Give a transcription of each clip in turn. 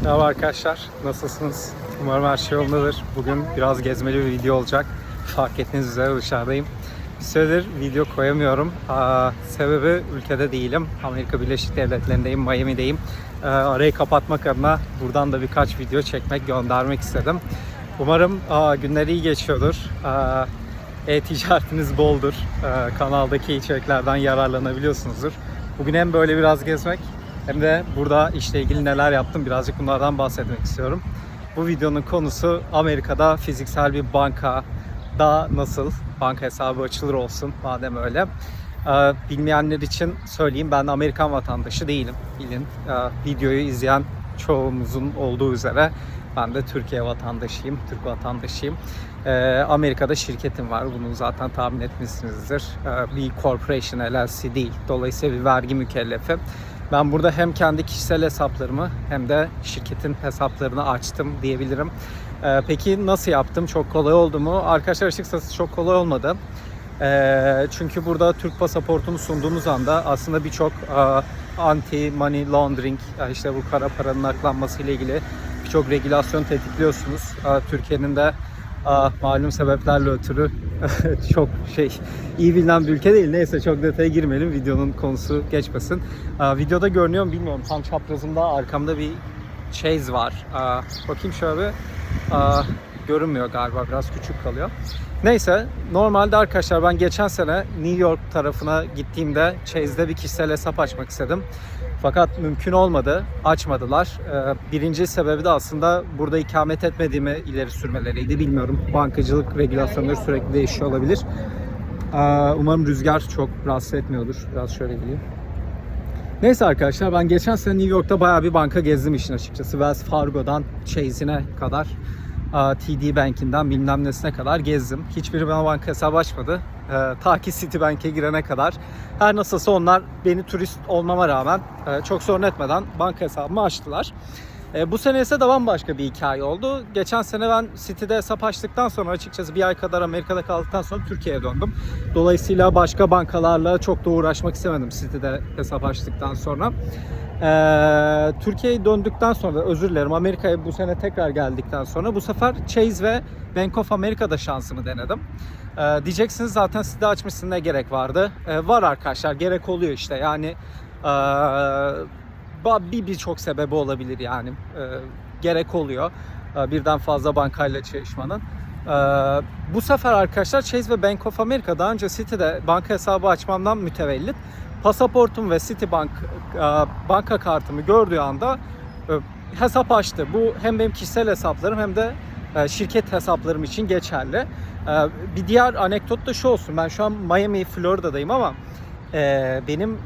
Merhaba arkadaşlar, nasılsınız? Umarım her şey yolundadır. Bugün biraz gezmeli bir video olacak. Fark ettiğiniz üzere dışarıdayım. Bir süredir video koyamıyorum. Aa, sebebi ülkede değilim. Amerika Birleşik Devletleri'ndeyim, Miami'deyim. Ee, arayı kapatmak adına buradan da birkaç video çekmek, göndermek istedim. Umarım aa, günler iyi geçiyordur. Aa, e-ticaretiniz boldur. Ee, kanaldaki içeriklerden yararlanabiliyorsunuzdur. Bugün hem böyle biraz gezmek hem de burada işle ilgili neler yaptım birazcık bunlardan bahsetmek istiyorum. Bu videonun konusu Amerika'da fiziksel bir banka da nasıl banka hesabı açılır olsun madem öyle. Ee, bilmeyenler için söyleyeyim ben Amerikan vatandaşı değilim. Bilin Ee, videoyu izleyen çoğumuzun olduğu üzere ben de Türkiye vatandaşıyım, Türk vatandaşıyım. Ee, Amerika'da şirketim var. Bunu zaten tahmin etmişsinizdir. Ee, bir corporation LLC değil. Dolayısıyla bir vergi mükellefi. Ben burada hem kendi kişisel hesaplarımı hem de şirketin hesaplarını açtım diyebilirim. Ee, peki nasıl yaptım? Çok kolay oldu mu? Arkadaşlar açıkçası çok kolay olmadı. Ee, çünkü burada Türk pasaportunu sunduğunuz anda aslında birçok anti money laundering e, işte bu kara paranın aklanması ile ilgili birçok regülasyon tetikliyorsunuz. Aa, Türkiye'nin de aa, malum sebeplerle ötürü çok şey iyi bilinen bir ülke değil. Neyse çok detaya girmeyelim. Videonun konusu geçmesin. Aa, videoda görünüyor mu bilmiyorum. Tam çaprazımda arkamda bir Chase var. Aa, bakayım şöyle. Aa, görünmüyor galiba. Biraz küçük kalıyor. Neyse normalde arkadaşlar ben geçen sene New York tarafına gittiğimde Chase'de bir kişisel hesap açmak istedim. Fakat mümkün olmadı. Açmadılar. Ee, birinci sebebi de aslında burada ikamet etmediğimi ileri sürmeleriydi. Bilmiyorum. Bankacılık regülasyonları sürekli değişiyor olabilir. Ee, umarım rüzgar çok rahatsız etmiyordur. Biraz şöyle geleyim. Neyse arkadaşlar ben geçen sene New York'ta bayağı bir banka gezdim işin açıkçası. Wells Fargo'dan Chase'ine kadar. TD Bank'inden bilmem nesine kadar gezdim. Hiçbiri bana banka hesabı açmadı. Ee, ta ki Citibank'e girene kadar. Her nasılsa onlar beni turist olmama rağmen e, çok sorun etmeden banka hesabımı açtılar. E, bu sene ise de bambaşka bir hikaye oldu. Geçen sene ben City'de hesap açtıktan sonra açıkçası bir ay kadar Amerika'da kaldıktan sonra Türkiye'ye döndüm. Dolayısıyla başka bankalarla çok da uğraşmak istemedim City'de hesap açtıktan sonra. Ee, Türkiye'ye döndükten sonra özür dilerim Amerika'ya bu sene tekrar geldikten sonra bu sefer Chase ve Bank of America'da şansımı denedim. Ee, diyeceksiniz zaten sizde açmışsın ne gerek vardı? Ee, var arkadaşlar gerek oluyor işte yani ee, bir birçok sebebi olabilir yani Ee, gerek oluyor ee, birden fazla bankayla çalışmanın. Ee, bu sefer arkadaşlar Chase ve Bank of America daha önce City'de banka hesabı açmamdan mütevellit pasaportum ve Citibank e, banka kartımı gördüğü anda e, hesap açtı. Bu hem benim kişisel hesaplarım hem de e, şirket hesaplarım için geçerli. E, Bir diğer anekdot da şu olsun. Ben şu an Miami, Florida'dayım ama e, benim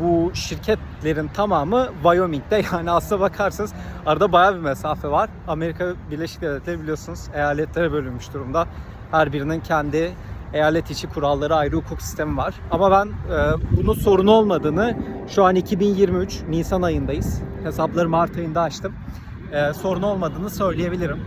bu şirketlerin tamamı Wyoming'de. Yani aslına bakarsanız arada bayağı bir mesafe var. Amerika Birleşik Devletleri biliyorsunuz eyaletlere bölünmüş durumda. Her birinin kendi eyalet içi kuralları ayrı hukuk sistemi var. Ama ben e, bunun sorun olmadığını şu an 2023 Nisan ayındayız. Hesapları Mart ayında açtım. E, sorun olmadığını söyleyebilirim.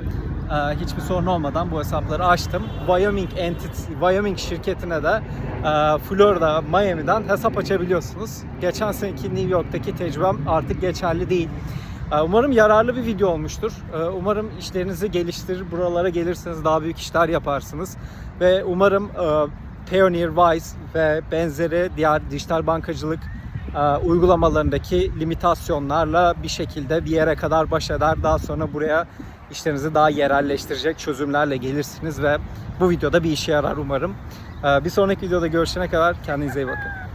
E, hiçbir sorun olmadan bu hesapları açtım. Wyoming Entity, Wyoming şirketine de e, Florida, Miami'den hesap açabiliyorsunuz. Geçen seneki New York'taki tecrübem artık geçerli değil. E, Umarım yararlı bir video olmuştur. E, Umarım işlerinizi geliştirir, buralara gelirseniz daha büyük işler yaparsınız. Ve umarım e, Payoneer, Wise ve benzeri diğer dijital bankacılık e, uygulamalarındaki limitasyonlarla bir şekilde bir yere kadar baş eder. Daha sonra buraya işlerinizi daha yerelleştirecek çözümlerle gelirsiniz ve bu videoda bir işe yarar umarım. E, Bir sonraki videoda görüşene kadar kendinize iyi bakın.